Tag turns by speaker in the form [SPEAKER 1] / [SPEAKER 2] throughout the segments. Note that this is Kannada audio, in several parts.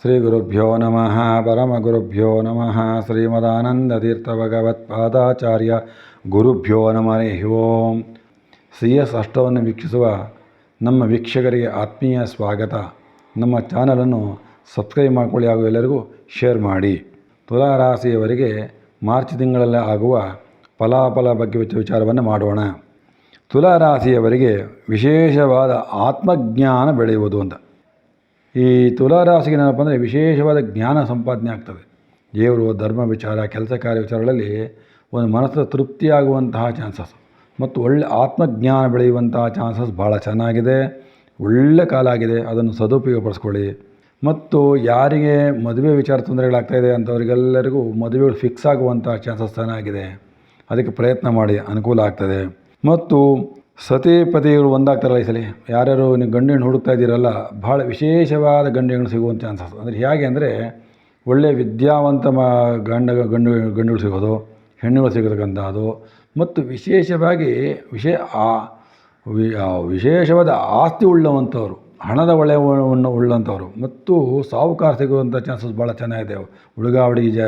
[SPEAKER 1] ಶ್ರೀ ಗುರುಭ್ಯೋ ನಮಃ, ಪರಮಗುರುಭ್ಯೋ ನಮಃ ಶ್ರೀಮದಾನಂದತೀರ್ಥ ಭಗವತ್ಪಾದಾಚಾರ್ಯ ಗುರುಭ್ಯೋ ನಮಃ. ಓಂ. ಸಿ ಎಸ್ ಅಷ್ಟವನ್ನು ವೀಕ್ಷಿಸುವ ನಮ್ಮ ವೀಕ್ಷಕರಿಗೆ ಆತ್ಮೀಯ ಸ್ವಾಗತ. ನಮ್ಮ ಚಾನಲನ್ನು ಸಬ್ಸ್ಕ್ರೈಬ್ ಮಾಡಿಕೊಳ್ಳಿ ಹಾಗೂ ಎಲ್ಲರಿಗೂ ಶೇರ್ ಮಾಡಿ. ತುಲಾರಾಶಿಯವರಿಗೆ ಮಾರ್ಚ್ ತಿಂಗಳಲ್ಲಿ ಆಗುವ ಫಲಾಫಲ ಬಗ್ಗೆ ವಿಚ- ವಿಚಾರವನ್ನು ಮಾಡೋಣ. ತುಲಾರಾಶಿಯವರಿಗೆ ವಿಶೇಷವಾದ ಆತ್ಮಜ್ಞಾನ ಬೆಳೆಯುವುದು ಅಂತ. ಈ ತುಲಾರಾಶಿಗೆ ಏನಪ್ಪ ಅಂದರೆ ವಿಶೇಷವಾದ ಜ್ಞಾನ ಸಂಪಾದನೆ ಆಗ್ತದೆ. ದೇವರು ಧರ್ಮ ವಿಚಾರ, ಕೆಲಸ ಕಾರ್ಯ ವಿಚಾರಗಳಲ್ಲಿ ಒಂದು ಮನಸ್ಸು ತೃಪ್ತಿಯಾಗುವಂತಹ ಚಾನ್ಸಸ್ ಮತ್ತು ಒಳ್ಳೆ ಆತ್ಮಜ್ಞಾನ ಬೆಳೆಯುವಂತಹ ಚಾನ್ಸಸ್ ಭಾಳ ಚೆನ್ನಾಗಿದೆ. ಒಳ್ಳೆ ಕಾಲ ಆಗಿದೆ, ಅದನ್ನು ಸದುಪಯೋಗಪಡಿಸ್ಕೊಳ್ಳಿ ಮತ್ತು ಯಾರಿಗೆ ಮದುವೆ ವಿಚಾರ ತೊಂದರೆಗಳಾಗ್ತಾಯಿದೆ ಅಂಥವರಿಗೆಲ್ಲರಿಗೂ ಮದುವೆಗಳು ಫಿಕ್ಸ್ ಆಗುವಂಥ ಚಾನ್ಸಸ್ ಚೆನ್ನಾಗಿದೆ. ಅದಕ್ಕೆ ಪ್ರಯತ್ನ ಮಾಡಿ, ಅನುಕೂಲ ಆಗ್ತದೆ. ಮತ್ತು ಸತಿ ಪತಿಗಳು ಒಂದಾಗ್ತಾರಲ್ಲ ಈ ಸಲ. ಯಾರ್ಯಾರು ನೀವು ಗಂಡು ಹುಡುಕ್ತಾ ಇದ್ದೀರಲ್ಲ ಭಾಳ ವಿಶೇಷವಾದ ಗಂಡು ಸಿಗುವಂಥ ಚಾನ್ಸಸ್ ಅಂದರೆ ಹೇಗೆ ಅಂದರೆ ಒಳ್ಳೆಯ ವಿದ್ಯಾವಂತ ಮ, ಗಂಡ, ಗಂಡು, ಗಂಡುಗಳು ಸಿಗೋದು, ಹೆಣ್ಣುಗಳು ಸಿಗತಕ್ಕಂಥದ್ದು, ಮತ್ತು ವಿಶೇಷವಾಗಿ ವಿಶೇ, ಆ ವಿಶೇಷವಾದ ಆಸ್ತಿ ಉಳ್ಳವಂಥವ್ರು, ಹಣದ ಒಳ್ಳೆಯವನ್ನು ಉಳ್ಳಂಥವ್ರು, ಮತ್ತು ಸಾಹುಕಾರ ಸಿಗುವಂಥ ಚಾನ್ಸಸ್ ಭಾಳ ಚೆನ್ನಾಗಿದೆ ಹುಡುಗ ಹುಡುಗಿ ಜ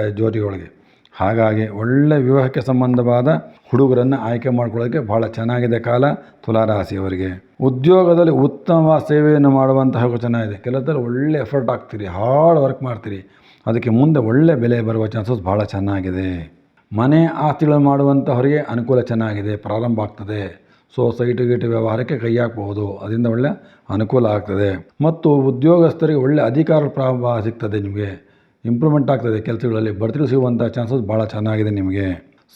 [SPEAKER 1] ಹಾಗಾಗಿ ಒಳ್ಳೆ ವಿವಾಹಕ್ಕೆ ಸಂಬಂಧವಾದ ಹುಡುಗರನ್ನು ಆಯ್ಕೆ ಮಾಡ್ಕೊಳ್ಳೋಕ್ಕೆ ಭಾಳ ಚೆನ್ನಾಗಿದೆ ಕಾಲ ತುಲಾರಾಶಿಯವರಿಗೆ. ಉದ್ಯೋಗದಲ್ಲಿ ಉತ್ತಮ ಸೇವೆಯನ್ನು ಮಾಡುವಂತಹ ಚೆನ್ನಾಗಿದೆ ಕೆಲವತ್ತಲ್ಲಿ ಒಳ್ಳೆ ಎಫರ್ಟ್ ಹಾಕ್ತೀರಿ ಹಾರ್ಡ್ ವರ್ಕ್ ಮಾಡ್ತೀರಿ. ಅದಕ್ಕೆ ಮುಂದೆ ಒಳ್ಳೆ ಬೆಲೆ ಬರುವ ಚಾನ್ಸಸ್ ಭಾಳ ಚೆನ್ನಾಗಿದೆ. ಮನೆ ಆಸ್ತಿಗಳನ್ನು ಮಾಡುವಂಥವರಿಗೆ ಅನುಕೂಲ ಚೆನ್ನಾಗಿದೆ, ಪ್ರಾರಂಭ ಆಗ್ತದೆ. ಸೊ ಸೈಟು ಗೀಟು ವ್ಯವಹಾರಕ್ಕೆ ಕೈ ಹಾಕಬಹುದು. ಅದರಿಂದ ಒಳ್ಳೆ ಅನುಕೂಲ ಆಗ್ತದೆ. ಮತ್ತು ಉದ್ಯೋಗಸ್ಥರಿಗೆ ಒಳ್ಳೆ ಅಧಿಕಾರ ಪ್ರಾರಂಭ ಸಿಗ್ತದೆ ನಿಮಗೆ. ಇಂಪ್ರೂವ್ಮೆಂಟ್ ಆಗ್ತದೆ ಕೆಲಸಗಳಲ್ಲಿ. ಬಡ್ತಿಗಳು ಸಿಗುವಂಥ ಚಾನ್ಸಸ್ ಭಾಳ ಚೆನ್ನಾಗಿದೆ ನಿಮಗೆ.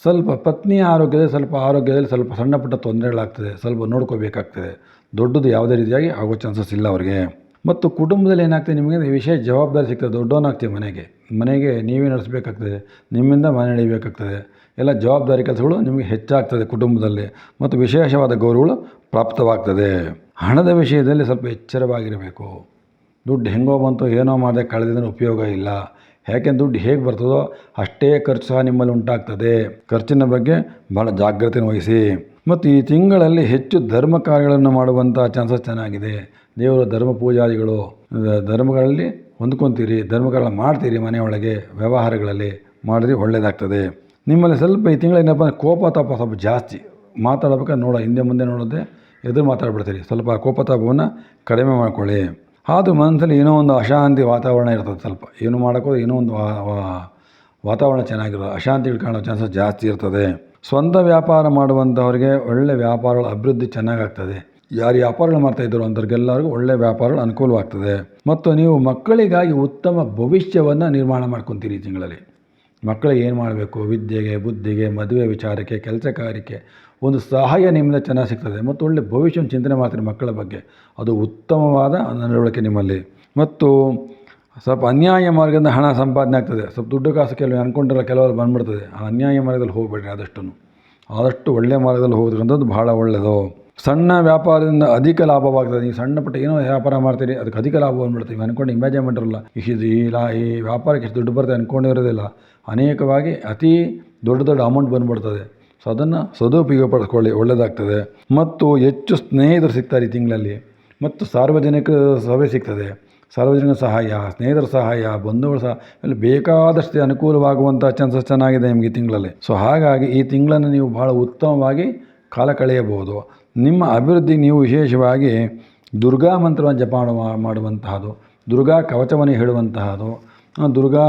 [SPEAKER 1] ಸ್ವಲ್ಪ ಪತ್ನಿಯ ಆರೋಗ್ಯದಲ್ಲಿ ಸ್ವಲ್ಪ ಆರೋಗ್ಯದಲ್ಲಿ ಸ್ವಲ್ಪ ಸಣ್ಣ ಪುಟ್ಟ ತೊಂದರೆಗಳಾಗ್ತದೆ. ಸ್ವಲ್ಪ ನೋಡ್ಕೋಬೇಕಾಗ್ತದೆ. ದೊಡ್ಡದು ಯಾವುದೇ ರೀತಿಯಾಗಿ ಆಗೋ ಚಾನ್ಸಸ್ ಇಲ್ಲ ಅವರಿಗೆ. ಮತ್ತು ಕುಟುಂಬದಲ್ಲಿ ಏನಾಗ್ತದೆ ನಿಮಗೆ? ವಿಶೇಷ ಜವಾಬ್ದಾರಿ ಸಿಗ್ತದೆ. ದೊಡ್ಡವನಾಗ್ತೀವಿ ಮನೆಗೆ. ಮನೆಗೆ ನೀವೇ ನಡೆಸಬೇಕಾಗ್ತದೆ. ನಿಮ್ಮಿಂದ ಮನೆ ನಡಿಬೇಕಾಗ್ತದೆ ಎಲ್ಲ ಜವಾಬ್ದಾರಿ ಕೆಲಸಗಳು ನಿಮಗೆ ಹೆಚ್ಚಾಗ್ತದೆ ಕುಟುಂಬದಲ್ಲಿ. ಮತ್ತು ವಿಶೇಷವಾದ ಗೌರವಗಳು ಪ್ರಾಪ್ತವಾಗ್ತದೆ. ಹಣದ ವಿಷಯದಲ್ಲಿ ಸ್ವಲ್ಪ ಎಚ್ಚರವಾಗಿರಬೇಕು. ದುಡ್ಡು ಹೆಂಗೋ ಬಂತು ಏನೋ ಮಾಡಿದೆ ಕಳೆದಿದ್ರೆ ಉಪಯೋಗ ಇಲ್ಲ. ಯಾಕೆ ದುಡ್ಡು ಹೇಗೆ ಬರ್ತದೋ ಅಷ್ಟೇ ಖರ್ಚು ಸಹ ನಿಮ್ಮಲ್ಲಿ ಉಂಟಾಗ್ತದೆ. ಖರ್ಚಿನ ಬಗ್ಗೆ ಭಾಳ ಜಾಗ್ರತೆ ವಹಿಸಿ. ಮತ್ತು ಈ ತಿಂಗಳಲ್ಲಿ ಹೆಚ್ಚು ಧರ್ಮ ಕಾರ್ಯಗಳನ್ನು ಮಾಡುವಂಥ ಚಾನ್ಸಸ್ ಚೆನ್ನಾಗಿದೆ. ದೇವರ ಧರ್ಮ ಪೂಜಾರಿಗಳು. ಧರ್ಮಗಳಲ್ಲಿ ಹೊಂದ್ಕೊತೀರಿ ಧರ್ಮಗಳ ಮಾಡ್ತೀರಿ ಮನೆಯೊಳಗೆ, ವ್ಯವಹಾರಗಳಲ್ಲಿ ಮಾಡಿದ್ರೆ ಒಳ್ಳೆಯದಾಗ್ತದೆ ನಿಮ್ಮಲ್ಲಿ ಸ್ವಲ್ಪ ಈ ತಿಂಗಳು ಏನಪ್ಪ ಕೋಪ ತಾಪ ಸ್ವಲ್ಪ ಜಾಸ್ತಿ. ಮಾತಾಡ್ಬೇಕಾದ್ರೆ ನೋಡೋ, ಹಿಂದೆ ಮುಂದೆ ನೋಡೋದೆ ಎದುರು ಮಾತಾಡ್ಬಿಡ್ತೀರಿ. ಸ್ವಲ್ಪ ಕೋಪ ತಾಪವನ್ನು ಕಡಿಮೆ ಮಾಡ್ಕೊಳ್ಳಿ. ಆದರೂ ಮನಸ್ಸಲ್ಲಿ ಏನೋ ಒಂದು ಅಶಾಂತಿ ವಾತಾವರಣ ಇರ್ತದೆ ಸ್ವಲ್ಪ. ಏನು ಮಾಡೋಕ್ಕೋ ಏನೋ ಒಂದು ವಾತಾವರಣ ಚೆನ್ನಾಗಿರೋ ಅಶಾಂತಿಗಳು ಕಾಣೋ ಚಾನ್ಸಸ್ ಜಾಸ್ತಿ ಇರ್ತದೆ. ಸ್ವಂತ ವ್ಯಾಪಾರ ಮಾಡುವಂಥವ್ರಿಗೆ ಒಳ್ಳೆ ವ್ಯಾಪಾರಗಳ ಅಭಿವೃದ್ಧಿ ಚೆನ್ನಾಗಾಗ್ತದೆ. ಯಾರು ವ್ಯಾಪಾರಗಳು ಮಾಡ್ತಾ ಇದ್ರು ಅಂಥವ್ರಿಗೆಲ್ಲರಿಗೂ ಒಳ್ಳೆ ವ್ಯಾಪಾರಗಳು ಅನುಕೂಲವಾಗ್ತದೆ. ಮತ್ತು ನೀವು ಮಕ್ಕಳಿಗಾಗಿ ಉತ್ತಮ ಭವಿಷ್ಯವನ್ನು ನಿರ್ಮಾಣ ಮಾಡ್ಕೊತೀರಿ ಈ ತಿಂಗಳಲ್ಲಿ. ಮಕ್ಕಳಿಗೆ ಏನು ಮಾಡಬೇಕು? ವಿದ್ಯೆಗೆ, ಬುದ್ಧಿಗೆ, ಮದುವೆ ವಿಚಾರಕ್ಕೆ, ಕೆಲಸ ಕಾರ್ಯಕ್ಕೆ ಒಂದು ಸಹಾಯ ನಿಮ್ಮಿಂದ ಚೆನ್ನಾಗಿ ಸಿಗ್ತದೆ. ಮತ್ತು ಒಳ್ಳೆ ಭವಿಷ್ಯವನ್ನು ಚಿಂತನೆ ಮಾಡ್ತೀರಿ ಮಕ್ಕಳ ಬಗ್ಗೆ. ಅದು ಉತ್ತಮವಾದ ನಡವಳಿಕೆ ನಿಮ್ಮಲ್ಲಿ. ಮತ್ತು ಸ್ವಲ್ಪ ಅನ್ಯಾಯ ಮಾರ್ಗದಿಂದ ಹಣ ಸಂಪಾದನೆ ಆಗ್ತದೆ. ಸ್ವಲ್ಪ ದುಡ್ಡು ಕಾಸು ಕೆಲವು ಅಂದ್ಕೊಂಡಿರೋ ಕೆಲವರು ಬಂದ್ಬಿಡ್ತದೆ. ಆ ಅನ್ಯಾಯ ಮಾರ್ಗದಲ್ಲಿ ಹೋಗಬೇಡ್ರಿ ಆದಷ್ಟು ಆದಷ್ಟು ಒಳ್ಳೆಯ ಮಾರ್ಗದಲ್ಲಿ ಹೋಗೋದ್ರಂಥದ್ದು ಭಾಳ ಒಳ್ಳೆಯದು. ಸಣ್ಣ ವ್ಯಾಪಾರದಿಂದ ಅಧಿಕ ಲಾಭವಾಗ್ತದೆ. ನೀವು ಸಣ್ಣ ಪುಟ್ಟ ಏನೋ ವ್ಯಾಪಾರ ಮಾಡ್ತೀರಿ, ಅದಕ್ಕೆ ಅಧಿಕ ಲಾಭ ಬಿಡ್ತೀವಿ ಅನ್ಕೊಂಡು ಇಮ್ಯಾಜಿನ್ ಮಾಡಿರಲ್ಲ ಇಷ್ಟು ಈ ಲಾ, ಈ ವ್ಯಾಪಾರಕ್ಕೆ ಎಷ್ಟು ದುಡ್ಡು ಬರ್ತದೆ ಅಂದ್ಕೊಂಡಿರೋದಿಲ್ಲ ಅನೇಕವಾಗಿ ಅತಿ ದೊಡ್ಡ ದೊಡ್ಡ ಅಮೌಂಟ್ ಬಂದ್ಬಿಡ್ತದೆ. ಸೊ ಅದನ್ನು ಸದುಪಯೋಗ ಪಡಿಸ್ಕೊಳ್ಳಿ ಒಳ್ಳೆಯದಾಗ್ತದೆ ಮತ್ತು ಹೆಚ್ಚು ಸ್ನೇಹಿತರು ಸಿಗ್ತಾರೆ ಈ ತಿಂಗಳಲ್ಲಿ. ಮತ್ತು ಸಾರ್ವಜನಿಕ ಸಭೆ ಸಿಗ್ತದೆ. ಸಾರ್ವಜನಿಕ ಸಹಾಯ, ಸ್ನೇಹಿತರ ಸಹಾಯ, ಬಂಧುಗಳ ಸಹ ಅಲ್ಲಿ ಬೇಕಾದಷ್ಟು ಅನುಕೂಲವಾಗುವಂಥ ಚಾನ್ಸಸ್ ಚೆನ್ನಾಗಿದೆ ನಿಮಗೆ ತಿಂಗಳಲ್ಲಿ. ಸೊ ಹಾಗಾಗಿ ಈ ತಿಂಗಳನ್ನು ನೀವು ಭಾಳ ಉತ್ತಮವಾಗಿ ಕಾಲ ಕಳೆಯಬಹುದು. ನಿಮ್ಮ ಅಭಿವೃದ್ಧಿ ನೀವು ವಿಶೇಷವಾಗಿ ದುರ್ಗಾ ಮಂತ್ರವನ್ನು ಜಪ ಮಾಡುವಂತಹದು ಮಾಡುವಂತಹದ್ದು ದುರ್ಗಾ ಕವಚವನ್ನು ಹೇಳುವಂತಹದ್ದು ದುರ್ಗಾ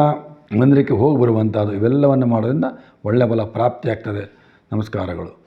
[SPEAKER 1] ಮಂದಿರಕ್ಕೆ ಹೋಗಿ ಬರುವಂಥದ್ದು ಇವೆಲ್ಲವನ್ನು ಮಾಡೋದ್ರಿಂದ ಒಳ್ಳೆಯ ಬಲ ಪ್ರಾಪ್ತಿಯಾಗ್ತದೆ. ನಮಸ್ಕಾರಗಳು.